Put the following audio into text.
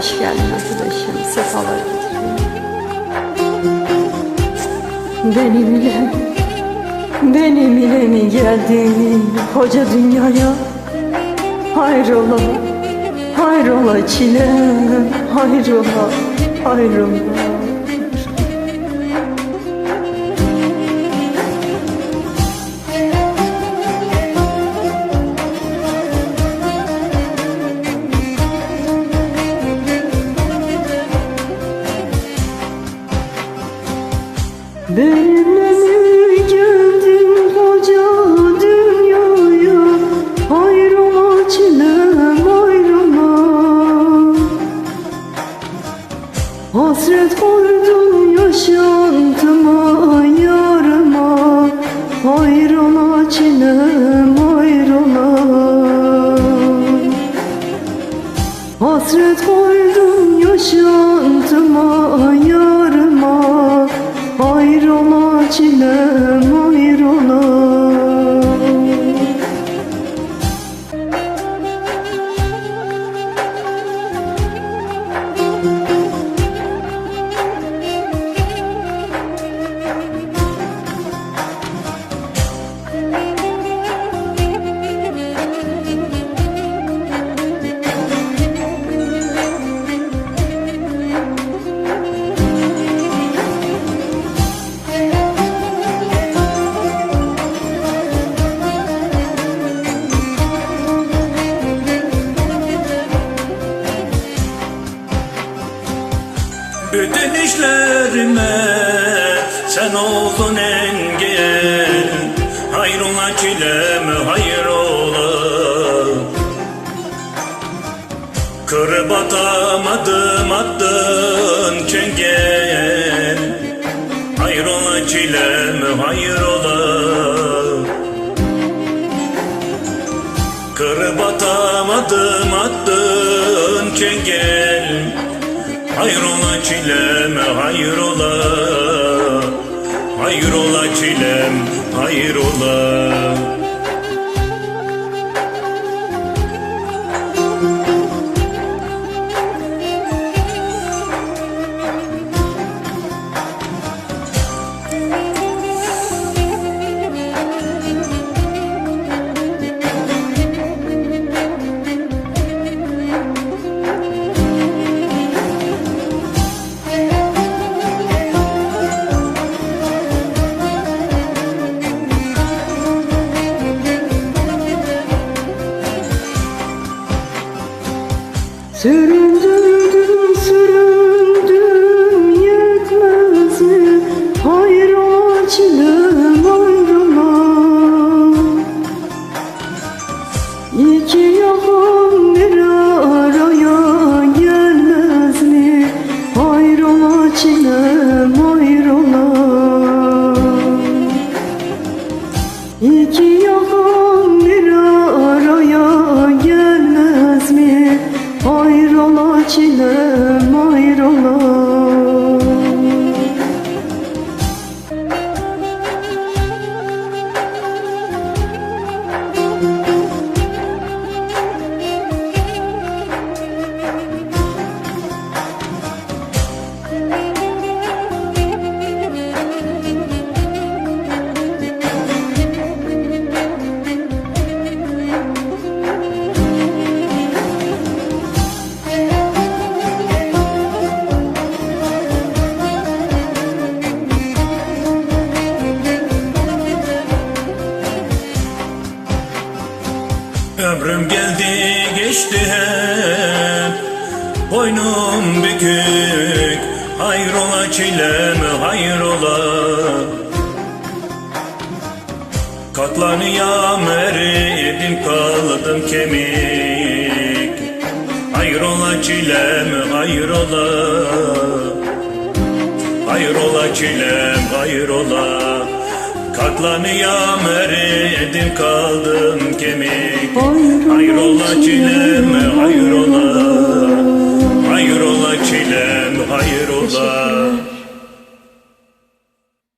Hoş geldin arkadaşım. Sefalar. Benimle, benimle mi geldin koca dünyaya? Hayrola, hayrola çilem, hayrola, hayrola. Benimle mi geldin koca dünyaya Hayrola çilem hayrola Hasret koydun yaşantıma yarıma. Hayrola çilem hayrola Hasret koydun İşlerime sen oldun engel Hayrola çileme hayrola Kırıp atamadım attın çengel Hayrola çileme hayrola Kırıp atamadım attın çengel Hayrola çileme hayrola. Hayrola çilem hayrola Süründürdüm süründüm yetmez mi? Hayrola çilem hayrola İki yakam bir araya gelmez mi? Hayrola çilem hayrola İki yakam bir araya gelmez mi? Hayrola çilem geçti hep. Boynum bükük Hayrola çileme hayrola. Katlanıyam eridim kaldım kemik. Hayrola çilem hayrola. Hayrola çilem hayrola Katlanıyam eridim kaldım kemik. Hayrola çilem hayrola. Hayrola çilem hayrola